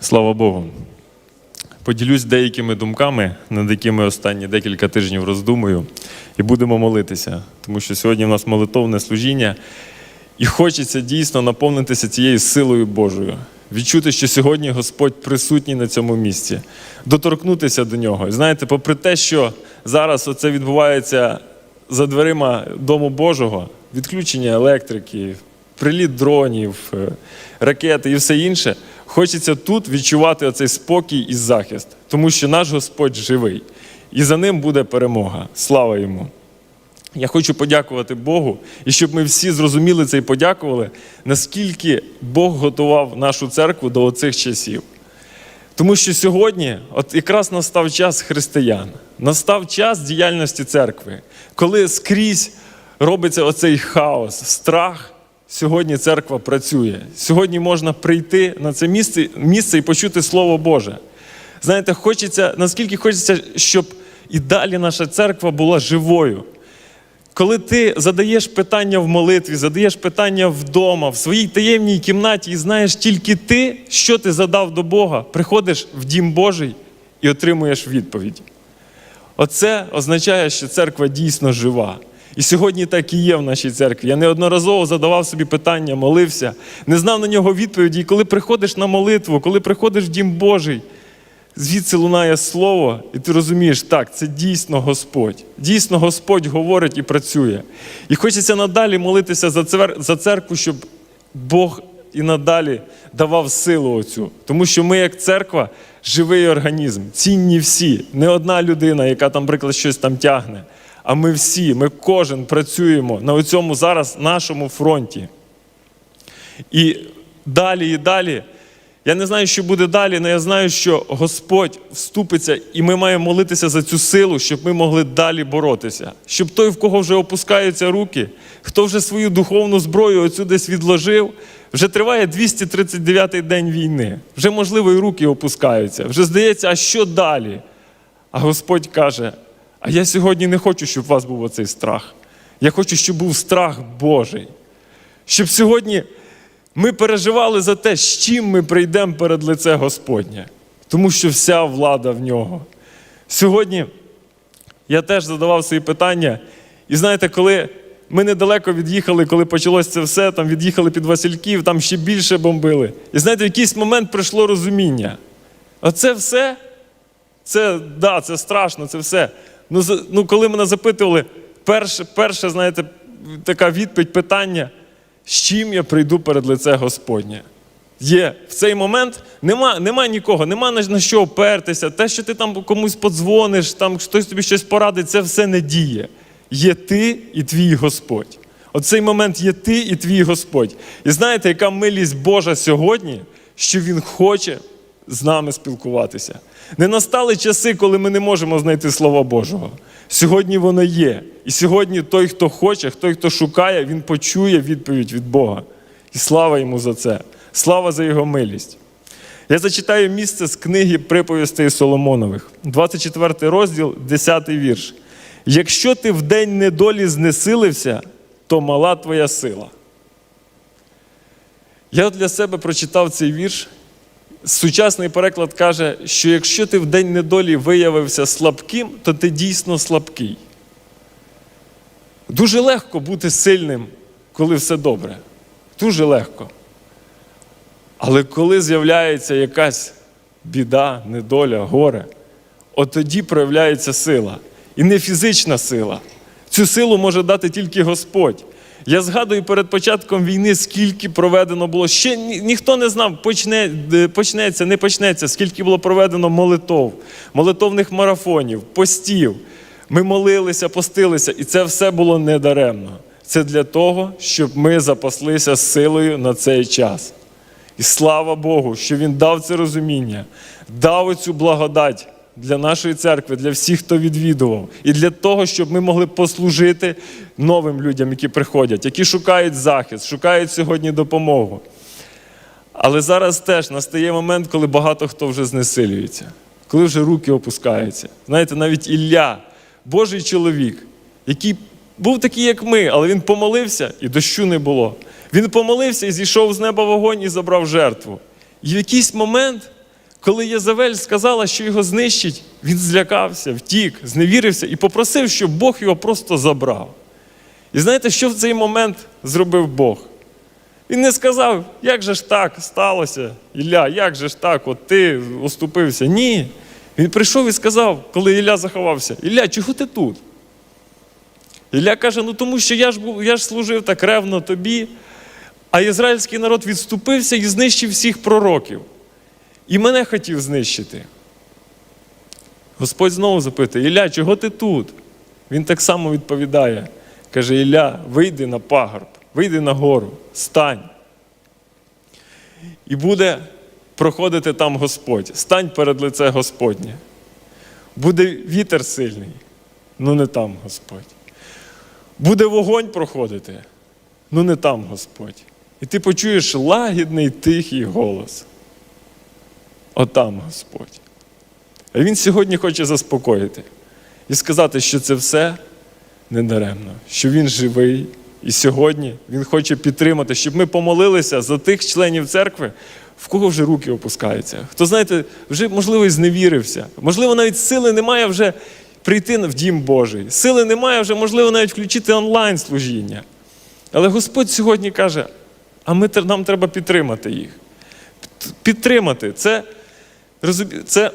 Слава Богу. Поділюсь деякими думками, над якими останні декілька тижнів роздумую, і будемо молитися, тому що сьогодні в нас молитовне служіння, і хочеться дійсно наповнитися цією силою Божою, відчути, що сьогодні Господь присутній на цьому місці, доторкнутися до нього. І знаєте, попри те, що зараз оце відбувається за дверима Дому Божого, відключення електрики, приліт дронів, е, ракети і все інше, хочеться тут відчувати оцей спокій і захист, тому що наш Господь живий, і за ним буде перемога. Слава йому! Я хочу подякувати Богу, і щоб ми всі зрозуміли це і подякували, наскільки Бог готував нашу церкву до оцих часів. Тому що сьогодні, от якраз настав час християн, настав час діяльності церкви, коли скрізь робиться оцей хаос, страх. Сьогодні церква працює. Сьогодні можна прийти на це місце, місце і почути Слово Боже. Знаєте, хочеться, наскільки хочеться, щоб і далі наша церква була живою. Коли ти задаєш питання в молитві, задаєш питання вдома, в своїй таємній кімнаті, і знаєш тільки ти, що ти задав до Бога, приходиш в дім Божий і отримуєш відповідь. Оце означає, що церква дійсно жива. І сьогодні так і є в нашій церкві. Я неодноразово задавав собі питання, молився, не знав на нього відповіді. І коли приходиш на молитву, коли приходиш в дім Божий, звідси лунає слово, і ти розумієш, так, це дійсно Господь. Дійсно Господь говорить і працює. І хочеться надалі молитися за цер- за церкву, щоб Бог і надалі давав силу оцю. Тому що ми, як церква, живий організм, цінні всі. Не одна людина, яка там, наприклад, щось там тягне. А ми всі, ми кожен працюємо на цьому зараз нашому фронті. І далі і далі. Я не знаю, що буде далі, але я знаю, що Господь вступиться, і ми маємо молитися за цю силу, щоб ми могли далі боротися. Щоб той, в кого вже опускаються руки, хто вже свою духовну зброю оцю десь відложив, вже триває 239-й день війни. Вже, можливо, і руки опускаються. Вже здається, а що далі? А Господь каже: а я сьогодні не хочу, щоб у вас був оцей страх. Я хочу, щоб був страх Божий. Щоб сьогодні ми переживали за те, з чим ми прийдемо перед лице Господнє, тому що вся влада в нього. Сьогодні я теж задавав свої питання, і знаєте, коли ми недалеко від'їхали, коли почалося це все, там від'їхали під Васильків, там ще більше бомбили. І знаєте, в якийсь момент прийшло розуміння. Оце все, це да, це страшно, це все. Ну, ну коли мене запитували, перше, перше, знаєте, така відповідь, питання, з чим я прийду перед лице Господнє? Є в цей момент нема, нема нікого, нема на, що опертися. Те, що ти там комусь подзвониш, там хтось тобі щось порадить, це все не діє. Є ти і твій Господь. От цей момент є ти і твій Господь. І знаєте, яка милість Божа сьогодні, що Він хоче з нами спілкуватися. Не настали часи, коли ми не можемо знайти Слова Божого. Сьогодні воно є. І сьогодні той, хто хоче, той, хто шукає, він почує відповідь від Бога. І слава йому за це. Слава за його милість. Я зачитаю місце з книги приповістей Соломонових, 24 розділ, 10 вірш. Якщо ти в день недолі знесилився, то мала твоя сила. Я для себе прочитав цей вірш. Сучасний переклад каже, що якщо ти в день недолі виявився слабким, то ти дійсно слабкий. Дуже легко бути сильним, коли все добре. Дуже легко. Але коли з'являється якась біда, недоля, горе, от тоді проявляється сила. І не фізична сила. Цю силу може дати тільки Господь. Я згадую перед початком війни, скільки проведено було. Ще ні, ніхто не знав, почне, почнеться, не почнеться, скільки було проведено молитов, молитовних марафонів, постів. Ми молилися, постилися, і це все було недаремно. Це для того, щоб ми запаслися силою на цей час. І слава Богу, що Він дав це розуміння, дав цю благодать для нашої церкви, для всіх, хто відвідував, і для того, щоб ми могли послужити новим людям, які приходять, які шукають захист, шукають сьогодні допомогу. Але зараз теж настає момент, коли багато хто вже знесилюється, коли вже руки опускаються. Знаєте, навіть Ілля, Божий чоловік, який був такий, як ми, але він помолився і дощу не було. Він помолився і зійшов з неба вогонь і забрав жертву. І в якийсь момент, коли Єзавель сказала, що його знищить, він злякався, втік, зневірився і попросив, щоб Бог його просто забрав. І знаєте, що в цей момент зробив Бог? Він не сказав, як же ж так сталося, Ілля, як же ж так, от ти оступився. Ні. Він прийшов і сказав, коли Ілля заховався: Ілля, чого ти тут? Ілля каже: ну тому що я ж був, я ж служив так ревно тобі, а ізраїльський народ відступився і знищив всіх пророків. І мене хотів знищити. Господь знову запитує: Ілля, чого ти тут? Він так само відповідає. Каже: Ілля, вийди на пагорб, вийди на гору, стань. І буде проходити там Господь. Стань перед лице Господнє. Буде вітер сильний, ну не там Господь. Буде вогонь проходити, ну не там Господь. І ти почуєш лагідний тихий голос. Отам Господь. А Він сьогодні хоче заспокоїти і сказати, що це все недаремно, що Він живий. І сьогодні Він хоче підтримати, щоб ми помолилися за тих членів церкви, в кого вже руки опускаються. Хто, знаєте, вже, можливо, і зневірився. Можливо, навіть сили немає вже прийти в Дім Божий. Сили немає вже, можливо, навіть включити онлайн служіння. Але Господь сьогодні каже: а ми, нам треба підтримати їх. Підтримати. Це, це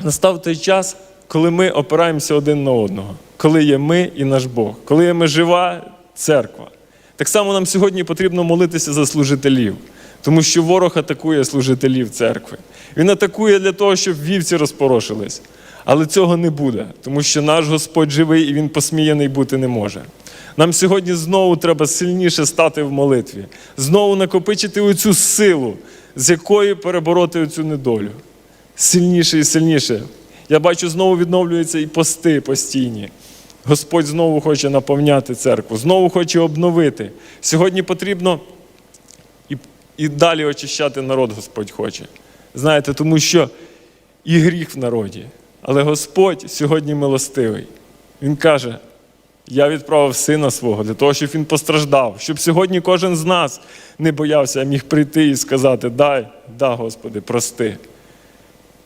настав той час, коли ми опираємося один на одного, коли є ми і наш Бог, коли є ми жива церква. Так само нам сьогодні потрібно молитися за служителів, тому що ворог атакує служителів церкви. Він атакує для того, щоб вівці розпорошились. Але цього не буде, тому що наш Господь живий і Він посміяний бути не може. Нам сьогодні знову треба сильніше стати в молитві, знову накопичити оцю силу, з якою перебороти оцю недолю. Сильніше і сильніше. Я бачу, знову відновлюються і пости постійні. Господь знову хоче наповняти церкву, знову хоче обновити. Сьогодні потрібно і, і далі очищати народ Господь хоче. Знаєте, тому що і гріх в народі. Але Господь сьогодні милостивий. Він каже: я відправив сина свого для того, щоб він постраждав, щоб сьогодні кожен з нас не боявся, а міг прийти і сказати: Дай, да, Господи, прости.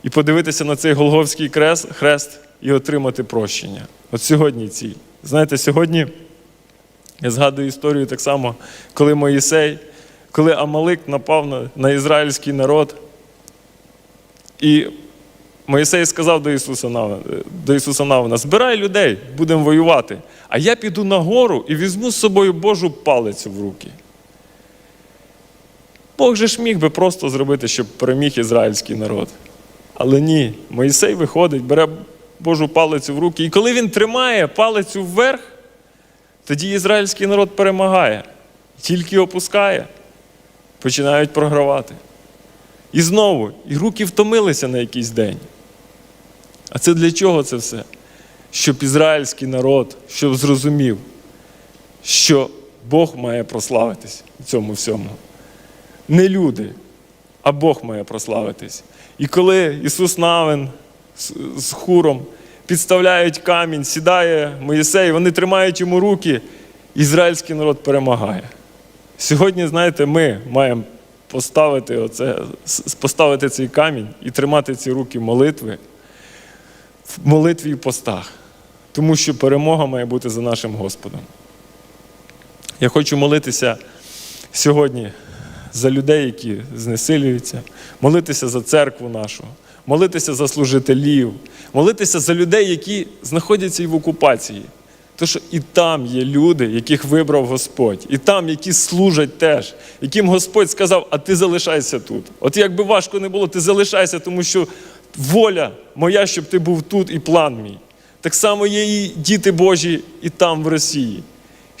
І подивитися на цей Голговський крест, хрест і отримати прощення. От сьогодні ціль. Знаєте, сьогодні я згадую історію так само, коли Моїсей, коли Амалик напав на, на ізраїльський народ. І Моїсей сказав до Ісуса Навина, до Ісуса Навина, збирай людей, будемо воювати. А я піду на гору і візьму з собою Божу палицю в руки. Бог же ж міг би просто зробити, щоб переміг ізраїльський народ. Але ні, Моїсей виходить, бере Божу палицю в руки. І коли він тримає палицю вверх, тоді ізраїльський народ перемагає. Тільки опускає, починають програвати. І знову, і руки втомилися на якийсь день. А це для чого це все? Щоб ізраїльський народ, щоб зрозумів, що Бог має прославитись в цьому всьому. Не люди, а Бог має прославитись. І коли Ісус Навин з, хуром підставляють камінь, сідає Моїсей, вони тримають йому руки, ізраїльський народ перемагає. Сьогодні, знаєте, ми маємо поставити, оце, поставити цей камінь і тримати ці руки молитви в молитві і постах, тому що перемога має бути за нашим Господом. Я хочу молитися сьогодні за людей, які знесилюються, молитися за церкву нашу, молитися за служителів, молитися за людей, які знаходяться і в окупації. Тому що і там є люди, яких вибрав Господь, і там, які служать теж, яким Господь сказав, а ти залишайся тут. От як би важко не було, ти залишайся, тому що воля моя, щоб ти був тут, і план мій. Так само є і діти Божі і там, в Росії.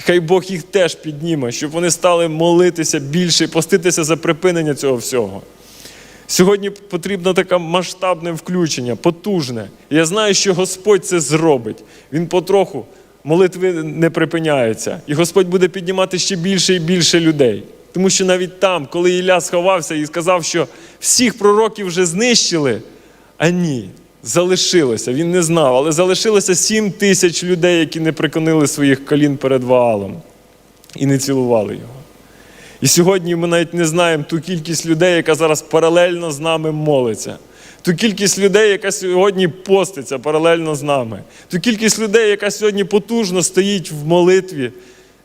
Хай Бог їх теж підніме, щоб вони стали молитися більше, поститися за припинення цього всього. Сьогодні потрібно таке масштабне включення, потужне. І Я знаю, що Господь це зробить. Він потроху, молитви не припиняються. І Господь буде піднімати ще більше і більше людей. Тому що навіть там, коли Ілля сховався і сказав, що всіх пророків вже знищили, а ні, залишилося. Він не знав, але залишилося сім тисяч людей, які не приклонили своїх колін перед Ваалом і не цілували його. І сьогодні ми навіть не знаємо ту кількість людей, яка зараз паралельно з нами молиться. Ту кількість людей, яка сьогодні поститься паралельно з нами. Ту кількість людей, яка сьогодні потужно стоїть в молитві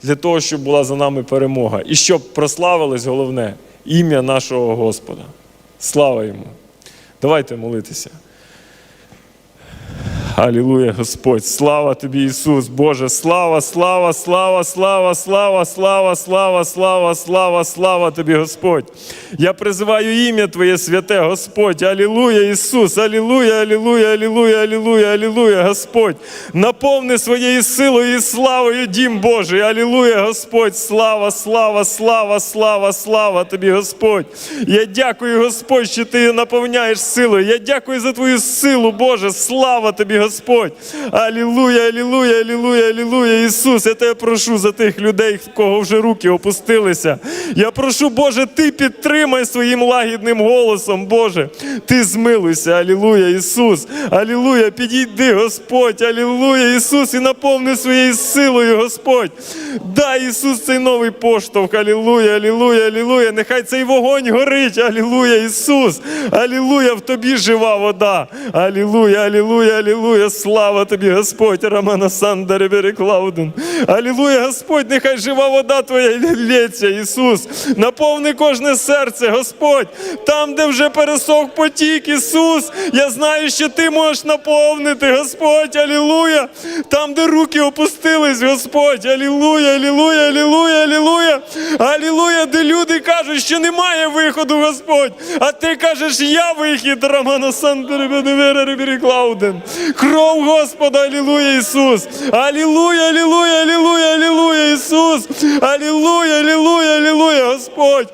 для того, щоб була за нами перемога. І щоб прославилось головне ім'я нашого Господа. Слава йому! Давайте молитися. Алілуя, Господь, слава тобі, Ісус, Боже, слава, слава, слава, слава, слава, слава, слава, слава, слава, слава тобі, Господь. Я призиваю ім'я Твоє святе, Господь. Алілуя, Ісус, Алілуя, Алілуя, Алілуя, Алілуя, Алілуя, Господь. Наповни своєю силою і славою дім Божий. Алілуя, Господь, слава, слава, слава, слава, слава тобі, Господь. Я дякую, Господь, що ти наповняєш силою. Я дякую за твою силу, Боже. Слава тобі, Господь. Алілуя, алілуя, алілуя, алілуя. Ісус, я тебе прошу за тих людей, в кого вже руки опустилися. Я прошу, Боже, ти підтримай своїм лагідним голосом, Боже. Ти змилуйся, алілуя, Ісус. Алілуя, підійди, Господь, алілуя, Ісус, і наповни своєю силою, Господь. Дай Ісус цей новий поштовх. Алілуя, алілуя, алілуя. Нехай цей вогонь горить. Алілуя, Ісус. Алілуя, в тобі жива вода. Алілуя, алілуя, алілуя. Слава тобі, Господь. Романа Сандеребері Клауден. Алілуя, Господь, нехай жива вода Твоя лється, Ісус. Наповни кожне серце, Господь. Там, де вже пересох потік, Ісус. Я знаю, що Ти можеш наповнити, Господь. Алілуя. Там, де руки опустились, Господь. Алілуя, алілуя, алілуя, алілуя. Алілуя, де люди кажуть, що немає виходу, Господь. А ти кажеш, я вихід, Романо Сандеребері Клауден. Кров Господа, алілуя, Ісус. Алілуя, алілуя, алілуя, алілуя, Ісус. Алілуя, алілуя, алілуя, Господь.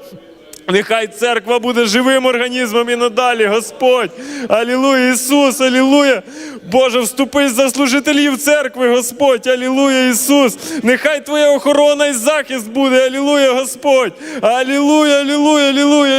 Нехай церква буде живим організмом і надалі, Господь. Алілуя, Ісус, Алілуя. Боже, вступись за служителів церкви, Господь, Алілуя, Ісус. Нехай Твоя охорона і захист буде, Алілуя, Господь. Алілуя, Алілуя, Алілуя, Алілуя,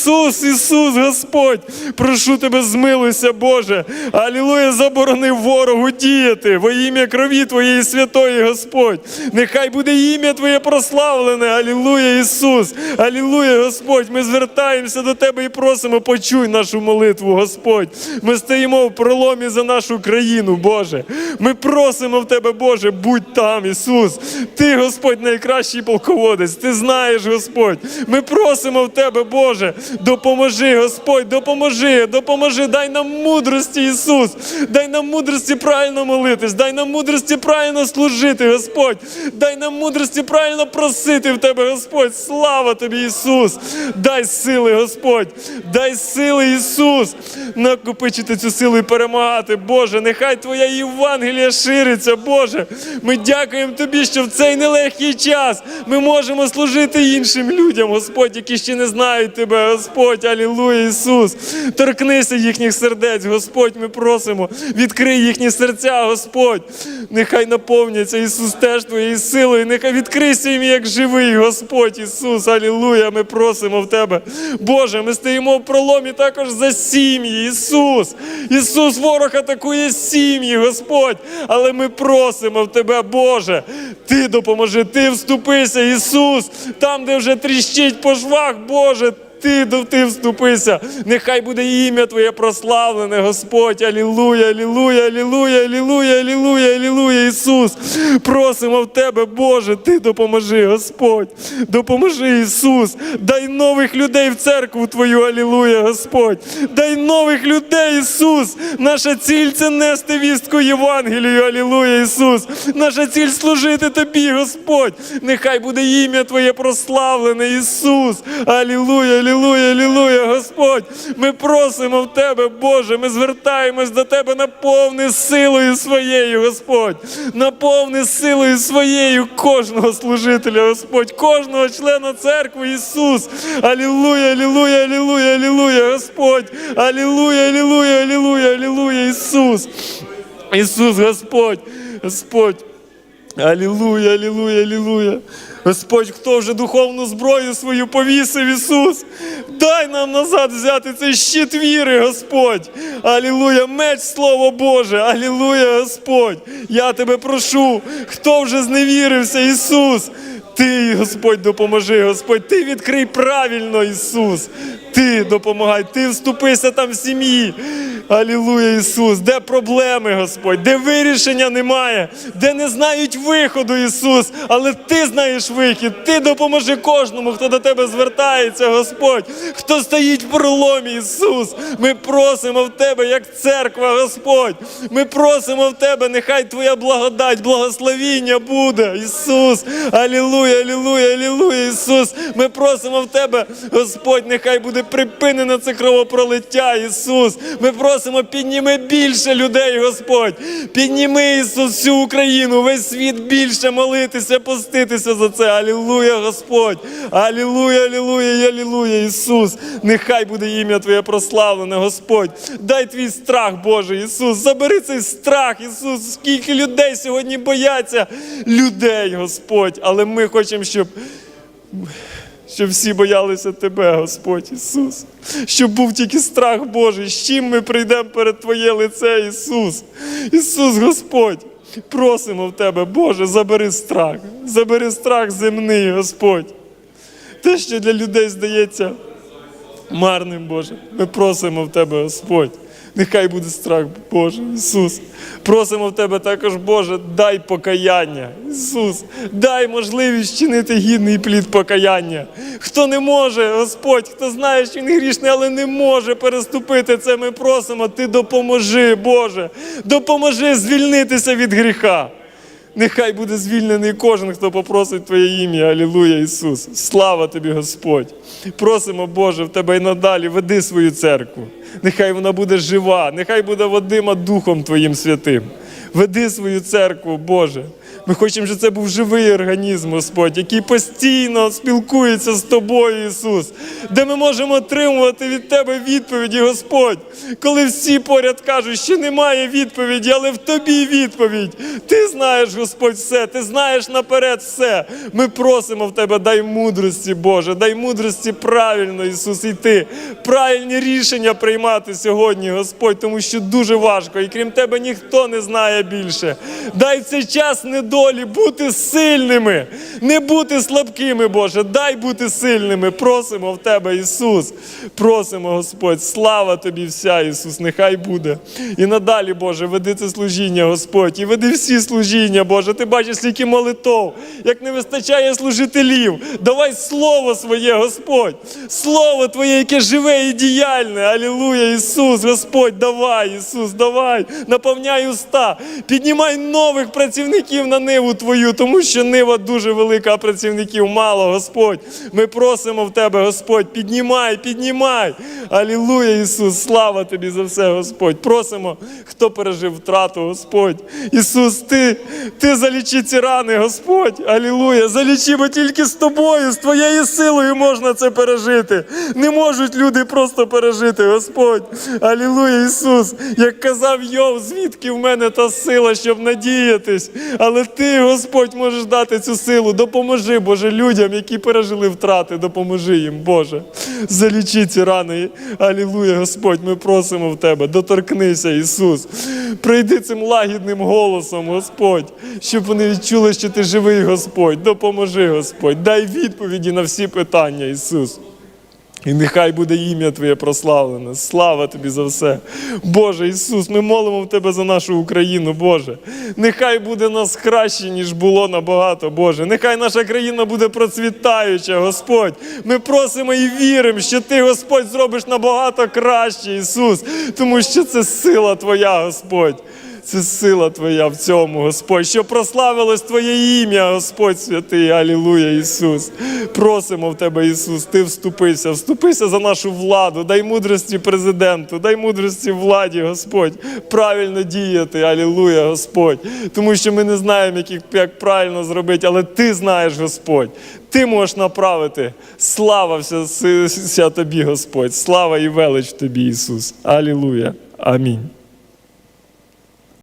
Ісус, Ісус, Господь. Прошу Тебе, змилуйся, Боже. Алілуя, заборони ворогу діяти во ім'я крові Твоєї святої, Господь. Нехай буде ім'я Твоє прославлене, Алілуя, Ісус. Алілуя, Господь. Ми звертаємося до Тебе і просимо, почуй нашу молитву, Господь. Ми стоїмо в проломі за нашу країну, Боже. Ми просимо в Тебе, Боже, будь там, Ісус. Ти, Господь, найкращий полководець. Ти знаєш, Господь. Ми просимо в Тебе, Боже, допоможи, Господь, допоможи, допоможи, дай нам мудрості, Ісус. Дай нам мудрості правильно молитись, дай нам мудрості правильно служити, Господь. Дай нам мудрості правильно просити в Тебе, Господь. Слава Тобі, Ісус. Дай сили, Господь. Дай сили, Ісус, накопичити цю силу і перемагати. Боже, нехай Твоя Євангелія шириться, Боже. Ми дякуємо Тобі, що в цей нелегкий час ми можемо служити іншим людям, Господь, які ще не знають Тебе, Господь, Алілуя, Ісус. Торкнися їхніх сердець, Господь, ми просимо. Відкрий їхні серця, Господь. Нехай наповняться, Ісус, теж Твоєю силою. Нехай відкрийся їм як живий, Господь Ісус, Алілуя. Ми просимо в Тебе. Боже, ми стоїмо в проломі також за сім'ї, Ісус. Ісус, ворог атакує сім'ї, Господь. Але ми просимо в Тебе, Боже. Ти допоможи, Ти вступися, Ісус. Там, де вже тріщить по швах, Боже. Ти, ти вступися, нехай буде ім'я Твоє прославлене, Господь. Алілуя, алілуя, алілуя, алілуя, алілуя, алілуя, Ісус. Просимо в Тебе, Боже, Ти допоможи, Господь. Допоможи, Ісус. Дай нових людей в церкву Твою, алілуя, Господь. Дай нових людей, Ісус. Наша ціль це нести вістку Євангелію, алілуя, Ісус. Наша ціль служити Тобі, Господь. Нехай буде ім'я Твоє прославлене, Ісус. Алілуя, алілуя, алілуя, Господь. Ми просимо в Тебе, Боже, ми звертаємось до Тебе наповни силою своєю, Господь. Наповни силою своєю кожного служителя, Господь, кожного члена церкви, Ісус. Алілуя, алілуя, алілуя, алілуя, Господь. Алілуя, алілуя, алілуя, алілуя, Ісус. Ісус, Господь, Господь. Алілуя, алілуя, алілуя. Господь, хто вже духовну зброю свою повісив, Ісус, дай нам назад взяти цей щит віри, Господь. Алілуя, меч Слово Боже, Алілуя, Господь. Я тебе прошу, хто вже зневірився, Ісус. Ти, Господь, допоможи, Господь, ти відкрий правильно, Ісус. Ти допомагай, ти вступися там в сім'ї. Алілуя, Ісус, де проблеми, Господь, де вирішення немає, де не знають виходу, Ісус, але Ти знаєш вихід. Ти допоможи кожному, хто до Тебе звертається, Господь, хто стоїть в проломі, Ісус. Ми просимо в Тебе, як церква, Господь. Ми просимо в Тебе, нехай Твоя благодать, благословіння буде, Ісус. Алілуя, алілуя, алілуя, Ісус. Ми просимо в Тебе, Господь, нехай буде припинено це кровопролиття, Ісус. Ми просимо, підніми більше людей, Господь. Підніми, Ісус, всю Україну, весь світ більше молитися, поститися за це. Алілуя, Господь. Алілуя, алілуя, алілуя, Ісус. Нехай буде ім'я Твоє прославлене, Господь. Дай твій страх, Боже, Ісус. Забери цей страх, Ісус. Скільки людей сьогодні бояться людей, Господь. Але ми хочемо, щоб щоб всі боялися Тебе, Господь Ісус, щоб був тільки страх Божий, з чим ми прийдемо перед Твоє лице, Ісус. Ісус Господь, просимо в Тебе, Боже, забери страх, забери страх земний, Господь. Те, що для людей здається марним, Боже, ми просимо в Тебе, Господь. Нехай буде страх, Боже, Ісус. Просимо в Тебе також, Боже, дай покаяння. Ісус, дай можливість чинити гідний плід покаяння. Хто не може, Господь, хто знає, що він грішний, але не може переступити це, ми просимо, Ти допоможи, Боже, допоможи звільнитися від гріха. Нехай буде звільнений кожен, хто попросить Твоє ім'я. Алілуя, Ісус. Слава Тобі, Господь. Просимо, Боже, в Тебе і надалі веди свою церкву. Нехай вона буде жива, нехай буде водима Духом Твоїм святим. Веди свою церкву, Боже. Ми хочемо, щоб це був живий організм, Господь, який постійно спілкується з Тобою, Ісус, де ми можемо отримувати від Тебе відповіді, Господь. Коли всі поряд кажуть, що немає відповіді, але в Тобі відповідь. Ти знаєш, Господь, все, ти знаєш наперед все. Ми просимо в Тебе, дай мудрості, Боже, дай мудрості правильно, Ісус, йти, правильні рішення приймати сьогодні, Господь, тому що дуже важко, і крім Тебе ніхто не знає більше. Дай цей час недолі бути сильними, не бути слабкими, Боже. Дай бути сильними. Просимо в Тебе, Ісус. Просимо, Господь, слава Тобі вся, Ісус, нехай буде. І надалі, Боже, веди це служіння, Господь, і веди всі служіння, Боже. Ти бачиш, скільки молитов, як не вистачає служителів. Давай слово своє, Господь. Слово Твоє, яке живе і діяльне. Алілуя, Ісус, Господь, давай, Ісус, давай, наповняй уста, піднімай нових працівників на ниву Твою, тому що нива дуже велика, а працівників мало, Господь. Ми просимо в Тебе, Господь, піднімай, піднімай. Алілуя, Ісус, слава Тобі за все, Господь. Просимо, хто пережив втрату, Господь. Ісус, Ти, Ти залічи ці рани, Господь. Алілуя. Залічи, тільки з тобою, з твоєю силою можна це пережити. Не можуть люди просто пережити, Господь. Алілуя, Ісус. Як казав Йов, звідки в мене та сила, щоб надіятись. Але ти, Господь, можеш дати цю силу. Допоможи, Боже, людям, які пережили втрати. Допоможи їм, Боже. Залічи ці рани. Алілуя, Господь, ми просимо в Тебе. Доторкнися, Ісус. Прийди цим лагідним голосом, Господь, щоб вони відчули, що ти живий, Господь. Допоможи, Господь. Дай відповіді на всі питання, Ісус. І нехай буде ім'я Твоє прославлене. Слава Тобі за все. Боже Ісус, ми молимо в Тебе за нашу Україну, Боже. Нехай буде нас краще, ніж було набагато, Боже. Нехай наша країна буде процвітаюча, Господь. Ми просимо і віримо, що Ти, Господь, зробиш набагато краще, Ісус, тому що це сила Твоя, Господь. Це сила Твоя в цьому, Господь, що прославилось Твоє ім'я, Господь святий, Алілуя, Ісус. Просимо в Тебе, Ісус, Ти вступися, вступися за нашу владу, дай мудрості президенту, дай мудрості владі, Господь, правильно діяти, Алілуя, Господь. Тому що ми не знаємо, як, як правильно зробити, але Ти знаєш, Господь. Ти можеш направити. Слава вся, вся Тобі, Господь. Слава і велич Тобі, Ісус. Алілуя. Амінь.